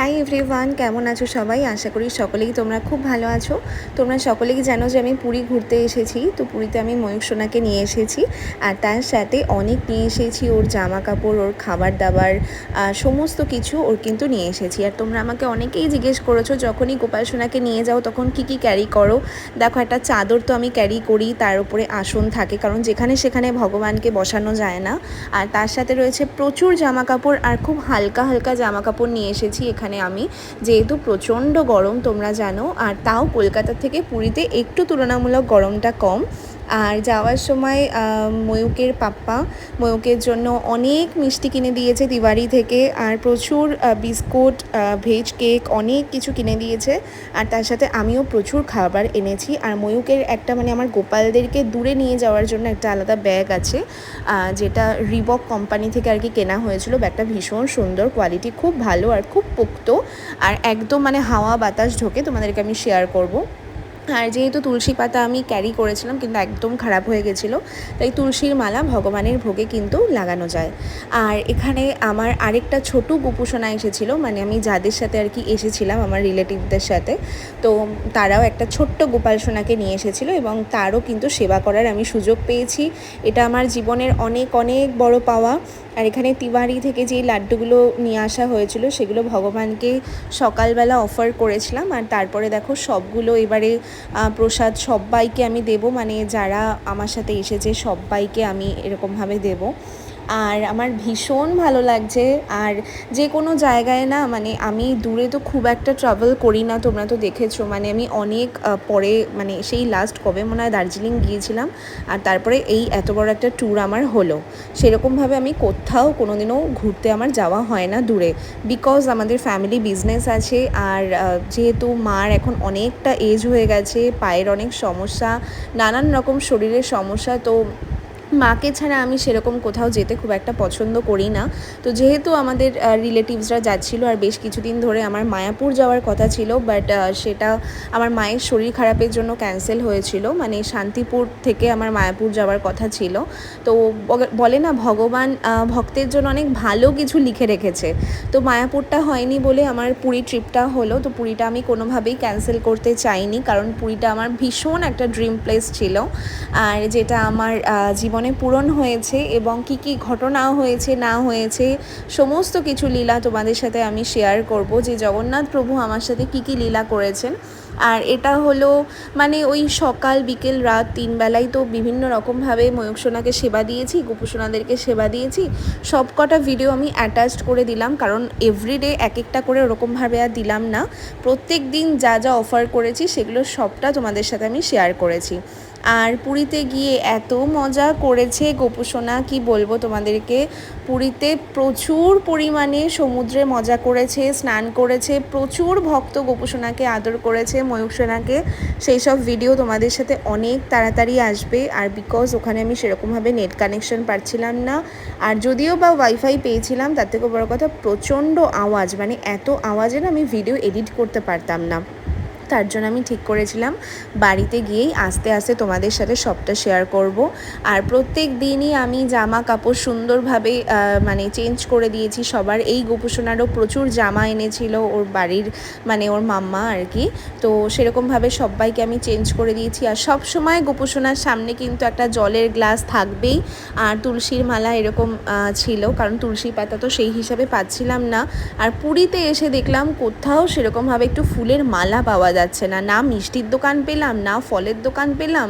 Hi everyone কেমন আছো সবাই? আশা করি সকলেই তোমরা খুব ভালো আছো। তোমরা সকলেই জানো যে আমি পুরী ঘুরতে এসেছি। তো পুরীতে আমি ময়ূর সোনাকে নিয়ে এসেছি। আর তার সাথে অনেক নিয়ে এসেছি ওর জামা কাপড় ওর খাবার দাবার সমস্ত কিছু ওর কিন্তু নিয়ে এসেছি। আর তোমরা আমাকে অনেকেই জিজ্ঞেস করেছ, যখনই গোপাল সোনাকে নিয়ে যাও, তখন কি কি ক্যারি করো? দেখো, একটা চাদর তো আমি ক্যারি করি, তার উপরে আসন থাকে, কারণ যেখানে সেখানে ভগবানকে বসানো যায় না। আর তার সাথে রয়েছে প্রচুর জামা কাপড় আর খুব হালকা হালকা জামা কাপড় নিয়ে এসেছি এখানে। আমি, যেহেতু প্রচণ্ড গরম তোমরা জানো, আর তাও কলকাতা থেকে পুরীতে একটু তুলনামূলক গরমটা কম। আর যাওয়ার সময় ময়ূকের পাপ্পা, ময়ূকের জন্য অনেক মিষ্টি কিনে দিয়েছে দিওয়ারি থেকে আর প্রচুর বিস্কুট ভেজ কেক অনেক কিছু কিনে দিয়েছে আর তার সাথে আমিও প্রচুর খাবার এনেছি আর ময়ূকের একটা মানে আমার গোপালদেরকে দূরে নিয়ে যাওয়ার জন্য একটা আলাদা ব্যাগ আছে যেটা রিবক কোম্পানি থেকে আর কি কেনা হয়েছিল। ব্যাগটা ভীষণ সুন্দর, কোয়ালিটি খুব ভালো আর খুব পোক্ত আর একদম মানে হাওয়া বাতাস ঢোকে তোমাদেরকে আমি শেয়ার করব। আর যেহেতু তুলসী পাতা আমি ক্যারি করেছিলাম, কিন্তু একদম খারাপ হয়ে গেছিল, তাই তুলসীর মালা ভগবানের ভোগে কিন্তু লাগানো যায়। আর এখানে আমার আরেকটা ছোট গোপুসোনা এসেছিল মানে আমি যাদের সাথে আর কি এসেছিলাম, আমার রিলেটিভদের সাথে, তো তারাও একটা ছোট্ট গোপাল সোনাকে নিয়ে এসেছিল এবং তারও কিন্তু সেবা করার আমি সুযোগ পেয়েছি। এটা আমার জীবনের অনেক অনেক বড় পাওয়া। আর এখানে তিওয়ারি থেকে যে লাড্ডুগুলো নিয়ে আসা হয়েছিল, সেগুলো ভগবানকে সকালবেলা অফার করেছিলাম। আর তারপরে দেখো সবগুলো এবারে প্রসাদ সব্বাইকে আমি দেব মানে যারা আমার সাথে এসেছে সব্বাইকে আমি এরকমভাবে দেব। আর আমার ভীষণ ভালো লাগছে। আর যে কোনো জায়গায় না মানে আমি দূরে তো খুব একটা ট্রাভেল করি না, তোমরা তো দেখেছ। মানে আমি অনেক পরে মানে সেই লাস্ট কবে মনে হয় দার্জিলিং গিয়েছিলাম। আর তারপরে এই এত বড় একটা ট্যুর আমার হলো। সেরকমভাবে আমি কোথাও কোনোদিনও ঘুরতে আমার যাওয়া হয় না দূরে। বিকজ আমাদের ফ্যামিলি বিজনেস আছে, আর যেহেতু মার এখন অনেকটা এজ হয়ে গেছে, পায়ের অনেক সমস্যা, নানান রকম শরীরের সমস্যা, তো মাকে ছাড়া আমি সেরকম কোথাও যেতে খুব একটা পছন্দ করি না। তো যেহেতু আমাদের রিলেটিভসরা যাচ্ছিল আর বেশ কিছুদিন ধরে আমার মায়াপুর যাওয়ার কথা ছিল বাট সেটা আমার মায়ের শরীর খারাপের জন্য ক্যান্সেল হয়েছিল। মানে শান্তিপুর থেকে আমার মায়াপুর যাওয়ার কথা ছিল। তো বলে না ভগবান ভক্তের জন্য অনেক ভালো কিছু লিখে রেখেছে। তো মায়াপুরটা হয়নি বলে আমার পুরী ট্রিপটা হলো। তো পুরীটা আমি কোনোভাবেই ক্যান্সেল করতে চাইনি কারণ পুরীটা আমার ভীষণ একটা ড্রিম প্লেস ছিল। আর যেটা আমার আহ, জীবনে পূরণ হয়েছে এবং কি কি ঘটনা হয়েছে, না হয়েছে, সমস্ত কিছু লীলা তোমাদের সাথে আমি শেয়ার করব যে জগন্নাথ প্রভু আমার সাথে কি কি লীলা করেছেন। আর এটা হলো মানে ওই সকাল, বিকেল, রাত, তিন বেলায় তো বিভিন্ন রকমভাবে ময়ূক সোনাকে সেবা দিয়েছি, গোপুসোনাদেরকে সেবা দিয়েছি। সব কটা ভিডিও আমি অ্যাটাচড করে দিলাম কারণ এভরিডে এক একটা করে ওরকমভাবে আর দিলাম না। প্রত্যেক দিন যা যা অফার করেছি সেগুলো সবটা তোমাদের সাথে আমি শেয়ার করেছি। আর পুরীতে গিয়ে এত মজা করেছে গোপুসোনা কি বলব তোমাদেরকে? পুরীতে প্রচুর পরিমাণে সমুদ্রে মজা করেছে, স্নান করেছে, প্রচুর ভক্ত গোপুসোনাকে আদর করেছে ময়ূক সোনাকে। সেই সব ভিডিও তোমাদের সাথে অনেক তাড়াতাড়ি আসবে আর বিকজ ওখানে আমি সেরকমভাবে নেট কানেকশন পাচ্ছিলাম না। আর যদিও বা ওয়াইফাই পেয়েছিলাম, তার থেকে বড় কথা, প্রচণ্ড আওয়াজ মানে এত আওয়াজে না আমি ভিডিও এডিট করতে পারতাম না। তার জন্য আমি ঠিক করেছিলাম। বাড়িতে গিয়েই আস্তে আস্তে তোমাদের সাথে সবটা শেয়ার করব। আর প্রত্যেক দিনই আমি জামা কাপড় সুন্দরভাবে মানে চেঞ্জ করে দিয়েছি। সবার এই গোপুসোনারও প্রচুর জামা এনেছিল ওর বাড়ির মানে ওর মাম্মা আর কি। তো সেরকমভাবে সবাইকে আমি চেঞ্জ করে দিয়েছি। আর সব সময় গোপুসোনার সামনে কিন্তু একটা জলের গ্লাস থাকবেই। আর তুলসীর মালা এরকম ছিল। কারণ তুলসী পাতা তো সেই হিসাবে পাচ্ছিলাম না। আর পুরীতে এসে দেখলাম কোথাও সেরকমভাবে একটু ফুলের মালা পাওয়া যাচ্ছে না না মিষ্টির দোকান পেলাম, না ফলের দোকান পেলাম,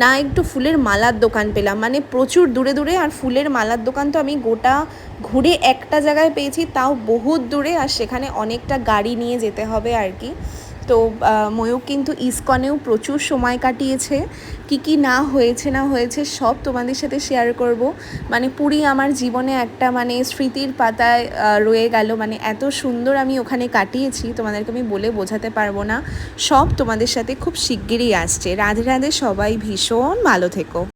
না একটু ফুলের মালার দোকান পেলাম। মানে প্রচুর দূরে দূরে আর ফুলের মালার দোকান তো আমি গোটা ঘুরে একটা জায়গায় পেয়েছি, তাও বহুত দূরে। আর সেখানে অনেকটা গাড়ি নিয়ে যেতে হবে আর কি। তো ময়ূক কিন্তু ইসকনেও প্রচুর সময় কাটিয়েছে। কি কি না হয়েছে না হয়েছে সব তোমাদের সাথে শেয়ার করব। মানে পুরী আমার জীবনে একটা মানে স্মৃতির পাতায় রয়ে গেল। মানে এত সুন্দর আমি ওখানে কাটিয়েছি, তোমাদেরকে আমি বলে বোঝাতে পারব না। সব তোমাদের সাথে খুব শিগগিরই আসছে। রাধে রাধে সবাই ভীষণ ভালো থেকো।